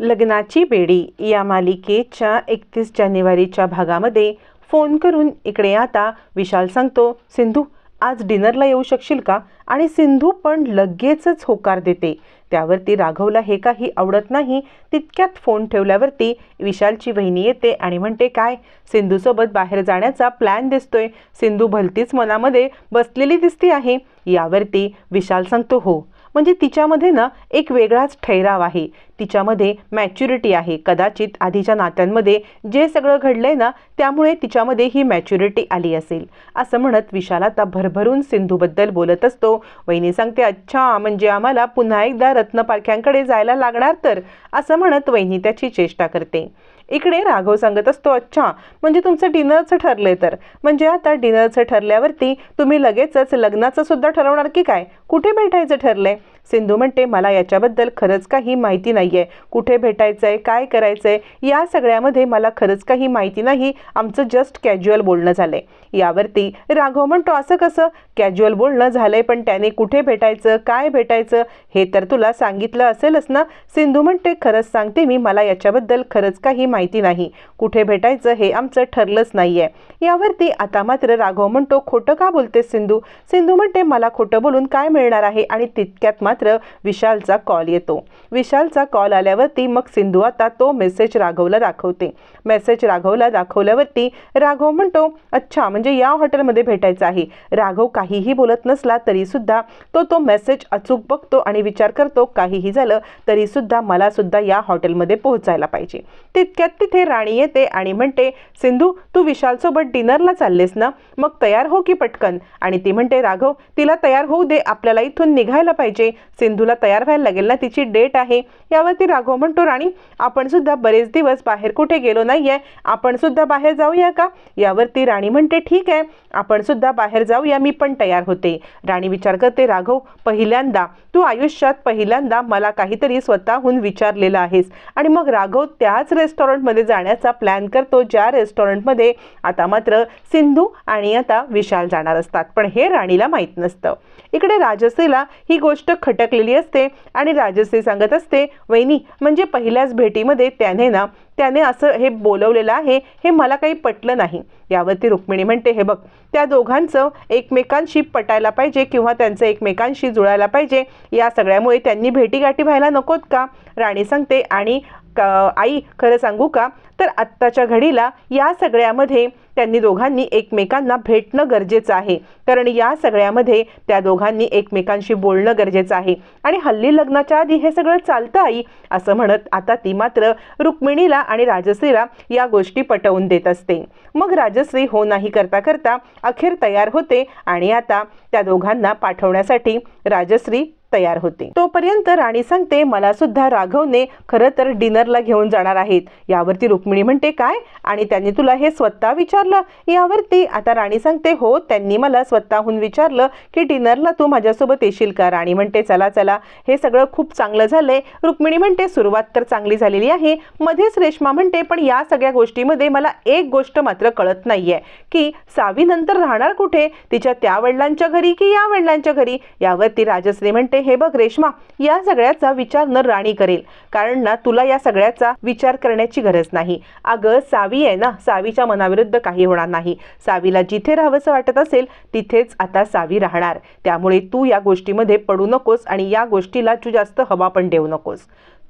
लग्नाची बेडी या मालिकेच्या एकतीस जानेवारीच्या भागामध्ये फोन करून इकडे आता विशाल सांगतो. सिंधू आज डिनरला येऊ शकशील का? आणि सिंधू पण लगेचच होकार देते. त्यावरती राघवला हे काही आवडत नाही. तितक्यात फोन ठेवल्यावरती विशालची वहिनी येते आणि म्हणते काय? सिंधूसोबत बाहेर जाण्याचा प्लॅन दिसतोय. सिंधू भलतीच मनामध्ये बसलेली दिसती आहे. यावरती विशाल सांगतो हो म्हणजे तिच्यामध्ये ना एक वेगळाच ठहराव आहे. तिच्यामध्ये मॅच्युरिटी आहे. कदाचित आधीच्या नात्यांमध्ये जे सगळं घडलंय ना त्यामुळे तिच्यामध्ये ही मॅच्युरिटी आली असेल. असं म्हणत विशाल आता भरभरून सिंधूबद्दल बोलत असतो. वहिनी सांगते अच्छा म्हणजे आम्हाला पुन्हा एकदा रत्नपारख्यांकडे जायला लागणार तर? असं म्हणत वहिनी त्याची चेष्टा करते. इकडे राघव सांगत असतो अच्छा म्हणजे तुमचं डिनरचं ठरलंय तर? म्हणजे आता डिनरचं ठरल्यावरती तुम्ही लगेचच लग्नाचं सुद्धा ठरवणार की काय? कुठे भेटायचं ठरलंय? सिंधू म्हणते मला याच्याबद्दल खरंच काही माहिती नाही आहे कुठे भेटायचं आहे काय करायचं आहे या सगळ्यामध्ये मला खरंच काही माहिती नाही. आमचं जस्ट कॅज्युअल बोलणं झालं आहे यावरती राघव म्हणतो असं कसं? कॅज्युअल बोलणं झालं आहे पण त्याने कुठे भेटायचं काय भेटायचं हे तर तुला सांगितलं असेलच ना? सिंधू म्हणते खरंच सांगते मी मला याच्याबद्दल खरंच काही माहिती माहिती नाही. कुठे भेटायचं हे आमचं ठरलंच नाही आहे यावरती आता मात्र राघव म्हणतो खोटं का बोलते सिंधू? सिंधू म्हणते मला खोटं बोलून काय मिळणार आहे? आणि तितक्यात मात्र विशालचा कॉल येतो. विशालचा कॉल आल्यावरती मग सिंधू आता तो मेसेज राघवला दाखवते. मेसेज राघवला दाखवल्यावरती राघव म्हणतो अच्छा म्हणजे या हॉटेलमध्ये भेटायचं आहे. राघव काहीही बोलत नसला तरीसुद्धा तो तो मेसेज अचूक बघतो आणि विचार करतो काहीही झालं तरीसुद्धा मलासुद्धा मला सुद्धा या हॉटेलमध्ये पोहोचायला पाहिजे. तितक्यात तिथे राणी येते आणि म्हणते सिंधू तू विशालसोबत डिनरला चाललेस ना? मग तयार हो की पटकन? आणि ती म्हणते राघव तिला तयार होऊ दे आपल्याला इथून निघायला पाहिजे. सिंधूला तयार व्हायला लागेल ना तिची डेट आहे. यावरती राघव म्हणतो राणी आपण सुद्धा बरेच दिवस बाहेर कुठे गेलो नाहीये. आपण सुद्धा बाहेर जाऊया का? यावरती राणी म्हणते ठीक आहे. आपण सुद्धा बाहेर जाऊया. मी पण तयार होते. राणी विचार करते राघव पहिल्यांदा तू आयुष्यात पहिल्यांदा मला काहीतरी स्वतःहून विचारलेलं आहेस. आणि मग राघव त्याच रेस्टॉरंट रेस्टॉरंटमध्ये जाण्याचा प्लॅन करतो ज्या रेस्टॉरंटमध्ये आता मात्र सिंधू आणि आता विशाल जाणार असतात. पण हे राणीला माहीत नसतं. इकडे राजसेला ही गोष्ट खटकलेली असते आणि राजसे सांगत असते वहिनी म्हणजे पहिल्याच भेटीमध्ये त्याने ना त्याने असं हे बोलवलेलं आहे हे मला काही पटलं नाही. यावरती रुक्मिणी म्हणते हे बघ त्या दोघांचं एकमेकांशी पटायला पाहिजे किंवा त्यांचं एकमेकांशी जुळायला पाहिजे या सगळ्यामुळे त्यांनी भेटीगाठी व्हायला नकोत का? राणी सांगते आणि आई खरं सांगू का? तर आत्ताच्या घडीला या सगळ्यामध्ये त्यांनी दोघांनी एकमेकांना भेटणं गरजेचं आहे. कारण या सगळ्यामध्ये त्या दोघांनी एकमेकांशी बोलणं गरजेचं आहे. आणि हल्ली लग्नाच्या आधी हे सगळं चालतं आई असं म्हणत आता ती मात्र रुक्मिणीला आणि राजश्रीला या गोष्टी पटवून देत असते. मग राजश्री हो नाही करता करता अखेर तयार होते आणि आता त्या दोघांना पाठवण्यासाठी राजश्री तयार होते. तोपर्यंत राणी सांगते मला सुद्धा राघवने खरं तर डिनरला घेऊन जाणार आहेत. यावरती रुक्मिणी म्हणते काय? आणि त्यांनी तुला हे स्वतः विचारलं? यावरती आता राणी सांगते हो त्यांनी मला स्वतःहून विचारलं की डिनरला तू माझ्यासोबत येशील का? राणी म्हणते चला चला. हे सगळं खूप चांगलं झालंय. रुक्मिणी म्हणते सुरुवात तर चांगली झालेली आहे. मध्येच रेश्मा म्हणते पण या सगळ्या गोष्टीमध्ये मला एक गोष्ट मात्र कळत नाहीये. की सावी नंतर राहणार कुठे? तिच्या त्या वडिलांच्या घरी की या वडिलांच्या घरी? यावरती राजश्री म्हणते हे बघ रेश्मा या सगळ्याचा विचार न राणी करेल. कारण ना तुला या सगळ्याचा विचार करण्याची गरज नाही. अगं सावी आहे ना सावीच्या मनाविरुद्ध काही होणार नाही. सावीला जिथे राहावंसं वाटत असेल तिथेच आता सावी राहणार. त्यामुळे तू या गोष्टीमध्ये पडू नकोस आणि या गोष्टीला तू जास्त हवा पण देऊ नकोस.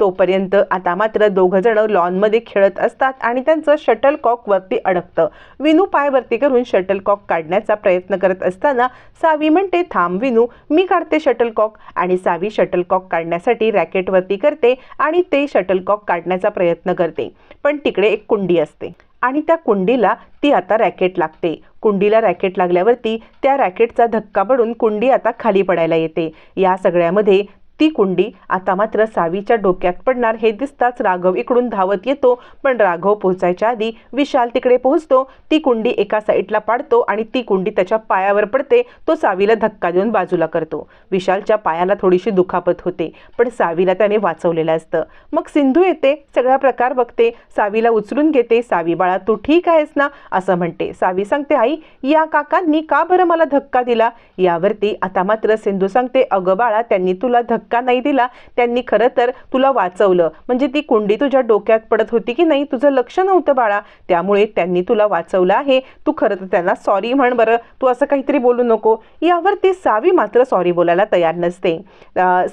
तोपर्यंत आता मात्र दोघं जण लॉनमध्ये खेळत असतात आणि त्यांचं शटल कॉक वरती अडकतं. विनू पायवरती करून शटल कॉक काढण्याचा प्रयत्न करत असताना सावी म्हणते थांब विनू मी काढते शटल कॉक आणि सावी शटल कॉक काढण्यासाठी रॅकेटवरती करते आणि ते शटल कॉक काढण्याचा प्रयत्न करते. पण तिकडे एक कुंडी असते आणि त्या कुंडीला ती आता रॅकेट लागते. कुंडीला रॅकेट लागल्यावरती त्या रॅकेटचा धक्का पडून कुंडी आता खाली पडायला येते. या सगळ्यामध्ये ती कुंडी आता मात्र सावीच्या डोक्यात पडणार हे दिसताच राघव इकडून धावत येतो पण राघव पोहोचायच्या आधी विशाल तिकडे पोहोचतो ती कुंडी एका साईडला पाडतो आणि ती कुंडी त्याच्या पायावर पडते तो सावीला धक्का देऊन बाजूला करतो. विशालच्या पायाला थोडीशी दुखापत होते पण सावीला त्याने वाचवलेलं असतं. मग सिंधू येते सगळा प्रकार बघते सावीला उचलून घेते सावी बाळा तू ठीक आहेस ना? असं म्हणते. सावी सांगते आई या काकांनी का बरं मला धक्का दिला? यावरती आता मात्र सिंधू सांगते अगं बाळा त्यांनी तुला धक्का धक्का नाही दिला त्यांनी खरं तर तुला वाचवलं. म्हणजे ती कुंडी तुझ्या डोक्यात पडत होती की नाही? तुझं लक्ष नव्हतं बाळा. त्यामुळे त्यांनी तुला वाचवलं आहे. तू खरं तर त्यांना सॉरी म्हण बरं. तू असं काहीतरी बोलू नको. यावर ती सावी मात्र सॉरी बोलायला तयार नसते.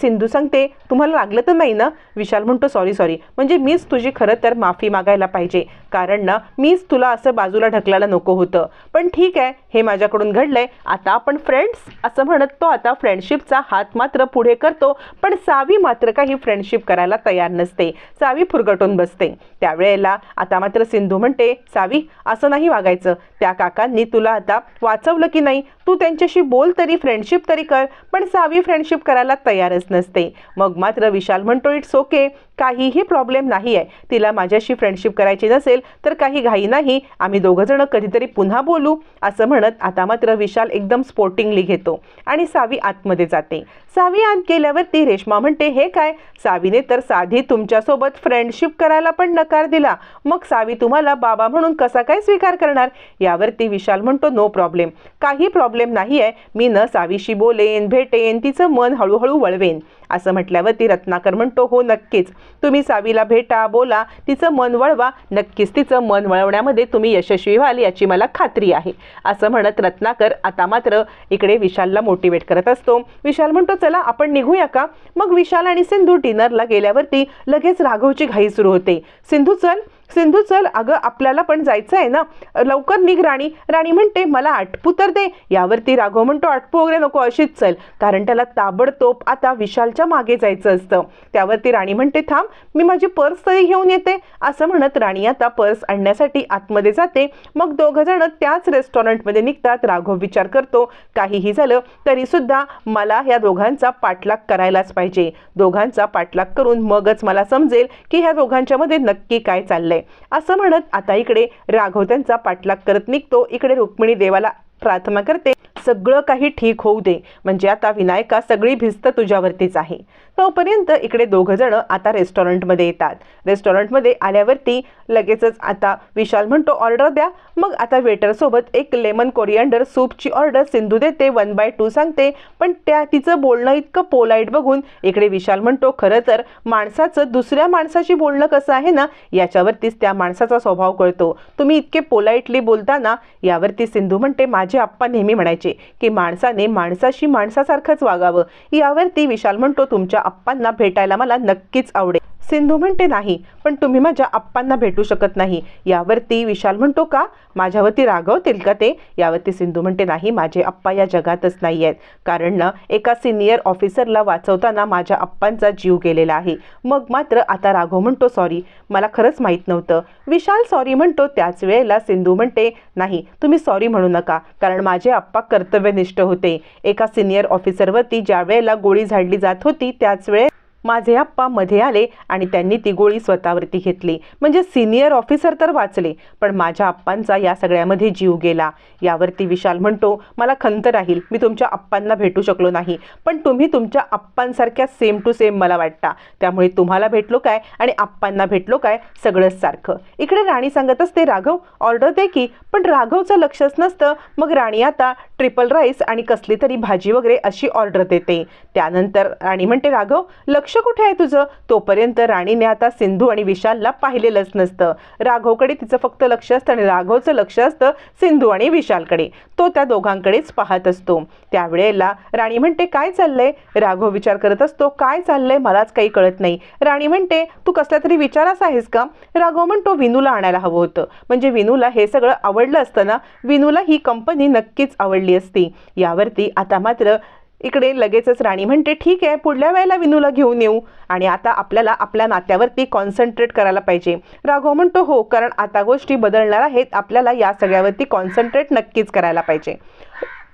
सिंधू सांगते तुम्हाला लागलं तर नाही ना? विशाल म्हणतो सॉरी सॉरी म्हणजे मीच तुझी खरं तर माफी मागायला पाहिजे. कारण ना मीच तुला असं बाजूला ढकलायला नको होतं. पण ठीक आहे हे माझ्याकडून घडलंय. आता आपण फ्रेंड्स असं म्हणत तो आता फ्रेंडशिपचा हात मात्र पुढे करतो. पण सावी मात्र काही फ्रेंडशिप करायला तयार नसते. सावी फुरगटून बसते. त्यावेळेला आता मात्र सिंधू म्हणते सावी असं नाही वागायचं. त्या काकांनी तुला आता वाचवलं की नाही तू त्यांच्याशी बोल तरी फ्रेंडशिप तरी कर. पण सावी फ्रेंडशिप करायला तयारच नसते. मग मात्र विशाल म्हणतो इट्स ओके काहीही प्रॉब्लेम नाही आहे तिला माझ्याशी फ्रेंडशिप करायची नसेल तर काही घाई नाही. आम्ही दोघंजणं कधीतरी पुन्हा बोलू असं म्हणत आता मात्र विशाल एकदम स्पोर्टिंगली घेतो आणि सावी आतमध्ये जाते. सावी आत गेल्यावरती रेश्मा म्हणते हे काय? सावीने तर साधी तुमच्यासोबत फ्रेंडशिप करायला पण नकार दिला. मग सावी तुम्हाला बाबा म्हणून कसा काय स्वीकार करणार? यावरती विशाल म्हणतो नो प्रॉब्लेम काही प्रॉब्लेम नाही आहे मी न सावीशी बोलेन भेटेन तिचं मन हळूहळू वळवेन. असं म्हटल्यावरती रत्नाकर म्हणतो हो नक्कीच. तुम्ही सावीला भेटा बोला. तिचं मन वळवा. नक्कीच तिचं मन वळवण्यामध्ये तुम्ही यशस्वी व्हाल याची मला खात्री आहे. असं म्हणत रत्नाकर आता मात्र इकडे विशालला मोटिवेट करत असतो. विशाल म्हणतो चला आपण निघूया का? मग विशाल आणि सिंधू डिनरला गेल्यावरती लगेच राघवची घाई सुरू होते. सिंधू चल सिंधू चल अगं आपल्याला पण जायचं आहे ना? लवकर निघ राणी. राणी म्हणते मला आटपू तर दे. यावरती राघव म्हणतो आटपू वगैरे नको अशीच चल. कारण त्याला ताबडतोब आता विशालच्या मागे जायचं असतं. त्यावरती राणी म्हणते थांब मी माझी पर्स तरी घेऊन येते. असं म्हणत राणी आता पर्स आणण्यासाठी आतमध्ये जाते. मग दोघं जण त्याच रेस्टॉरंटमध्ये निघतात. राघव विचार करतो काहीही झालं तरीसुद्धा मला ह्या दोघांचा पाठलाग करायलाच पाहिजे. दोघांचा पाठलाग करून मगच मला समजेल की ह्या दोघांच्यामध्ये नक्की काय चाललंय. असं म्हणत आता इकडे राघव त्यांचा पाठलाग करत निघतो. इकडे रुक्मिणी देवाला प्रार्थना करते. सगळं काही ठीक होऊ दे. म्हणजे आता विनायका सगळी भिस्त तुझ्यावरतीच आहे. तोपर्यंत इकडे दोघं जण आता रेस्टॉरंटमध्ये येतात. रेस्टॉरंटमध्ये आल्यावरती लगेचच आता विशाल म्हणतो ऑर्डर द्या. मग आता वेटरसोबत एक लेमन कोरिअंडर सूपची ऑर्डर सिंधू देते वन बाय टू सांगते. पण त्या तिचं बोलणं इतकं पोलाईट बघून इकडे विशाल म्हणतो खरं तर माणसाचं दुसऱ्या माणसाशी बोलणं कसं आहे ना याच्यावरतीच त्या माणसाचा स्वभाव कळतो. तुम्ही इतके पोलाईटली बोलताना यावरती सिंधू म्हणते माझे आप्पा नेहमी म्हणायचे की माणसाने माणसाशी माणसासारखंच वागावं. यावरती विशाल म्हणतो तुमच्या आप्पांना भेटायला मला नक्कीच आवडेल. सिंधू म्हणते नाही पण तुम्ही माझ्या आप्पांना भेटू शकत नाही. यावरती विशाल म्हणतो का? माझ्यावरती रागवतील का ते? यावरती सिंधू म्हणते नाही माझे आप्पा या जगातच नाही आहेत कारण ना एका सिनियर ऑफिसरला वाचवताना माझ्या आप्पांचा जीव गेलेला आहे. मग मात्र आता राघव म्हणतो सॉरी मला खरंच माहीत नव्हतं. विशाल सॉरी म्हणतो त्याच वेळेला सिंधू म्हणते नाही तुम्ही सॉरी म्हणू नका कारण माझे आप्पा कर्तव्यनिष्ठ होते. एका सिनियर ऑफिसरवरती ज्या वेळेला गोळी झाडली जात होती त्याच वेळेस माझे आप्पा मध्ये आले आणि त्यांनी ती गोळी स्वतःवरती घेतली. म्हणजे सिनियर ऑफिसर तर वाचले पण माझ्या आप्पांचा या सगळ्यामध्ये जीव गेला. यावरती विशाल म्हणतो मला खंत राहील मी तुमच्या आप्पांना भेटू शकलो नाही. पण तुम्ही तुमच्या आप्पांसारख्या सेम टू सेम मला वाटता. त्यामुळे तुम्हाला भेटलो काय आणि आप्पांना भेटलो काय सगळंच सारखं. इकडे राणी सांगत असते राघव ऑर्डर दे की. पण राघवचं लक्षच नसतं. मग राणी आता ट्रिपल राईस आणि कसली तरी भाजी वगैरे अशी ऑर्डर देते. त्यानंतर राणी म्हणते राघव लक्ष कुठे आहे तुझं? तोपर्यंत राणीने आता सिंधू आणि विशालला पाहिलेलंच नसतं. राघवकडे तिचं फक्त लक्ष असतं आणि राघवचं लक्ष असतं सिंधू आणि विशालकडे. तो त्या दोघांकडेच पाहत असतो. त्यावेळेला राणी म्हणते काय चाललंय? राघव विचार करत असतो काय चाललंय? मलाच काही कळत नाही. राणी म्हणते तू कसला तरी विचारास आहेस का? राघव म्हणतो विनूला आणायला हवं होतं. म्हणजे विनूला हे सगळं आवडलं असतं ना विनूला ही कंपनी नक्कीच आवडली असती. यावरती आता मात्र इकडे लगेचच राणी म्हणते ठीक आहे पुढल्या वेळेला विनूला घेऊन येऊ आणि आता आपल्याला आपल्या नात्यावरती कॉन्सन्ट्रेट करायला पाहिजे. राघव म्हणतो हो कारण आता गोष्टी बदलणार आहेत. आपल्याला या सगळ्यावरती कॉन्सन्ट्रेट नक्कीच करायला पाहिजे.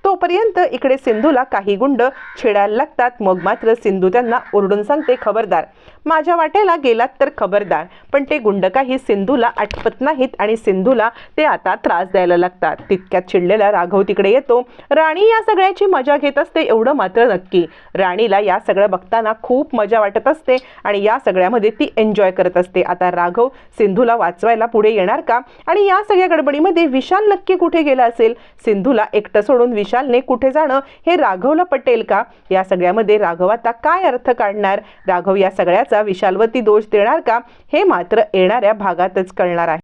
तोपर्यंत इकडे सिंधूला काही गुंड छेडायला लागतात. मग मात्र सिंधू त्यांना ओरडून सांगते खबरदार माझ्या वाटेला गेलात तर खबरदार पण ते गुंड काही सिंधूला आटपत नाहीत आणि सिंधूला ते आता त्रास द्यायला लागतात. तितक्यात चिडलेला राघव तिकडे येतो. राणी या सगळ्याची मजा घेत असते एवढं मात्र नक्की. राणीला या सगळं बघताना खूप मजा वाटत असते आणि या सगळ्यामध्ये ती एन्जॉय करत असते. आता राघव सिंधूला वाचवायला पुढे येणार का? आणि या सगळ्या गडबडीमध्ये विशाल नक्की कुठे गेला असेल? सिंधूला एकटं सोडून विशालने कुठे जाणं हे राघवला पटेल का? या सगळ्यामध्ये राघव आता काय अर्थ काढणार? राघव या सगळ्याचा विशालवती दोष देणार का? हे मात्र येणाऱ्या भागातच कळणार आहे.